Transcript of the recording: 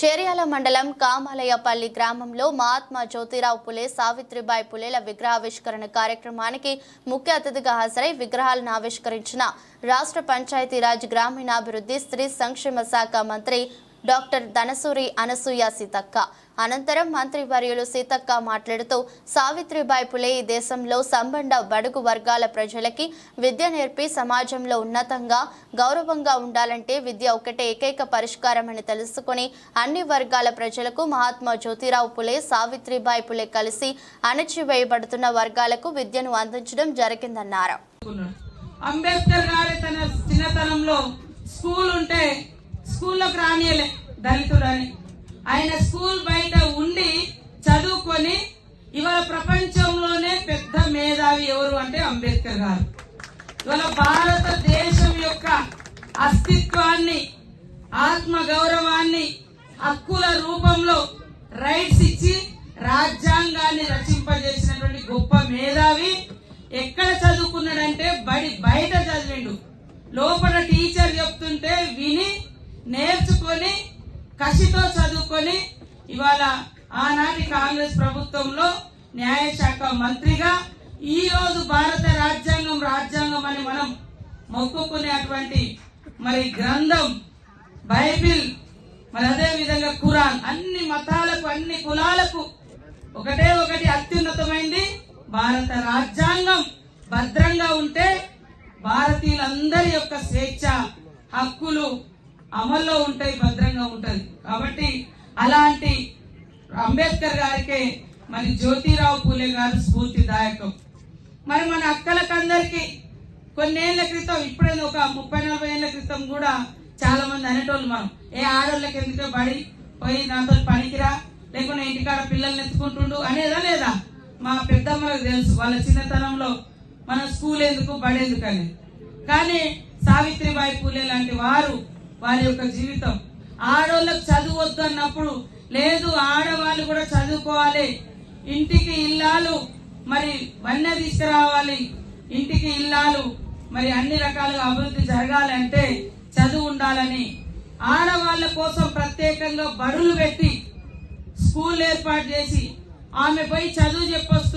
చేర్యాల మండలం కామాలయపల్లి గ్రామంలో మహాత్మా జ్యోతిరావు పులే సావిత్రిబాయి పులేల విగ్రహావిష్కరణ కార్యక్రమానికి ముఖ్య అతిథిగా హాజరై విగ్రహాలను ఆవిష్కరించిన రాష్ట్ర పంచాయతీరాజ్ గ్రామీణాభివృద్ధి స్త్రీ సంక్షేమ శాఖ మంత్రి డాక్టర్ ధనసూరి అనసూయ సీతక్క. అనంతరం మంత్రి వర్యులు సీతక్క మాట్లాడుతూ సావిత్రిబాయి పులే ఈ దేశంలో సంబంధ బడుగు వర్గాల ప్రజలకి విద్య నేర్పి సమాజంలో ఉన్నతంగా గౌరవంగా ఉండాలంటే విద్య ఒకటే ఏకైక పరిష్కారమని తెలుసుకొని అన్ని వర్గాల ప్రజలకు మహాత్మా జ్యోతిరావు పులే సావిత్రిబాయి పులే కలిసి అణచివేయబడుతున్న వర్గాలకు విద్యను అందించడం జరిగిందన్నారు. అంబేద్కర్ గారి తన చిన్నతనంలో స్కూల్ ఉంటే స్కూల్లోకి రానియలే దళితుడని ఆయన స్కూల్ బయట ఉండి చదువుకొని ఇవాళ ప్రపంచంలోనే పెద్ద మేధావి ఎవరు అంటే అంబేద్కర్ గారు. ఇవాళ భారతదేశం యొక్క అస్తిత్వాన్ని ఆత్మ గౌరవాన్ని హక్కుల రూపంలో రైట్స్ ఇచ్చి రాజ్యాంగాన్ని రచింపజేసినటువంటి గొప్ప మేధావి ఎక్కడ చదువుకున్నాడంటే బడి బయట చదివిండు. లోపల టీ కసితో చదువుకొని ఇవాళ ఆనాటి కాంగ్రెస్ ప్రభుత్వంలో న్యాయశాఖ మంత్రిగా ఈ రోజు భారత రాజ్యాంగం రాజ్యాంగం అని మనం మొక్కుకునేటువంటి మరి గ్రంథం బైబిల్ మరి అదే విధంగా ఖురాన్ అన్ని మతాలకు అన్ని కులాలకు ఒకటే ఒకటి అత్యున్నతమైంది. భారత రాజ్యాంగం భద్రంగా ఉంటే భారతీయులందరి యొక్క స్వేచ్ఛ హక్కులు అమల్లో ఉంటాయి భద్రంగా ఉంటుంది కాబట్టి అలాంటి అంబేద్కర్ గారికే మరి జ్యోతిరావు పూలే గారు స్ఫూర్తిదాయకం. మరి మన అక్కలకందరికీ కొన్నేళ్ళ క్రితం ఇప్పుడే ఒక ముప్పై నలభై ఏళ్ళ క్రితం కూడా చాలా మంది అనేటోళ్ళు మనం. ఏ ఆడోళ్ళకి ఎందుకో బడి పోయి దాంతో పనికిరా లేకుంటే ఇంటికాడ పిల్లల్ని ఎత్తుకుంటుండు అనేదా లేదా? మా పెద్దమ్మలకు తెలుసు వాళ్ళ చిన్నతనంలో మన స్కూల్ ఎందుకు బడి ఎందుకు కానీ సావిత్రిబాయి పూలే లాంటి వారు వారి యొక్క జీవితం. ఆడోళ్ళకు చదువు అన్నప్పుడు లేదు ఆడవాళ్ళు కూడా చదువుకోవాలి. ఇంటికి ఇల్లాలు మరి వన్య తీసుకురావాలి. ఇంటికి ఇల్లాలు మరి అన్ని రకాలుగా అభివృద్ధి జరగాలంటే చదువు ఉండాలని. ఆడవాళ్ళ కోసం ప్రత్యేకంగా బడులు పెట్టి స్కూల్ ఏర్పాటు చేసి ఆమె పోయి చదువు చెప్పొస్తుంది.